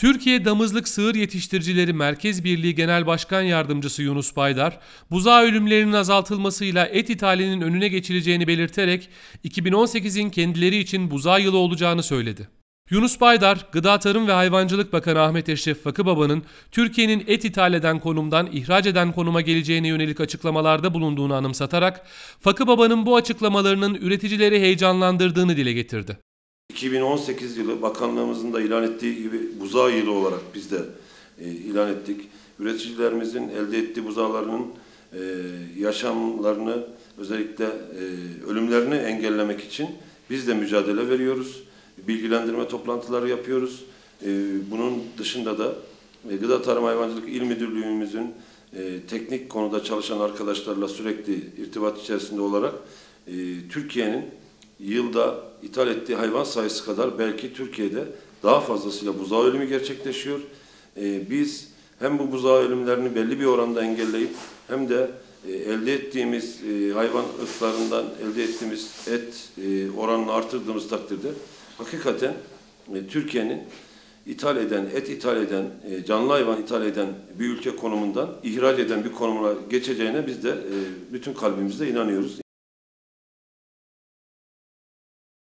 Türkiye Damızlık Sığır Yetiştiricileri Merkez Birliği Genel Başkan Yardımcısı Yunus Baydar, buzağı ölümlerinin azaltılmasıyla et ithalinin önüne geçileceğini belirterek 2018'in kendileri için buzağı yılı olacağını söyledi. Yunus Baydar, Gıda Tarım ve Hayvancılık Bakanı Ahmet Eşref Fakıbaba'nın Türkiye'nin et ithal eden konumdan ihraç eden konuma geleceğine yönelik açıklamalarda bulunduğunu anımsatarak, Fakıbaba'nın bu açıklamalarının üreticileri heyecanlandırdığını dile getirdi. 2018 yılı bakanlığımızın da ilan ettiği gibi buzağı yılı olarak biz de e, ilan ettik. Üreticilerimizin elde ettiği buzağlarının e, yaşamlarını özellikle e, ölümlerini engellemek için biz de mücadele veriyoruz. Bilgilendirme toplantıları yapıyoruz. E, bunun dışında da e, Gıda Tarım Hayvancılık İl Müdürlüğümüzün e, teknik konuda çalışan arkadaşlarla sürekli irtibat içerisinde olarak e, Türkiye'nin yılda ithal ettiği hayvan sayısı kadar belki Türkiye'de daha fazlasıyla buzağı ölümü gerçekleşiyor. Ee, biz hem bu buzağı ölümlerini belli bir oranda engelleyip hem de e, elde ettiğimiz e, hayvan ırklarından elde ettiğimiz et e, oranını artırdığımız takdirde hakikaten e, Türkiye'nin ithal eden, et ithal eden, e, canlı hayvan ithal eden bir ülke konumundan ihraç eden bir konumuna geçeceğine biz de e, bütün kalbimizle inanıyoruz.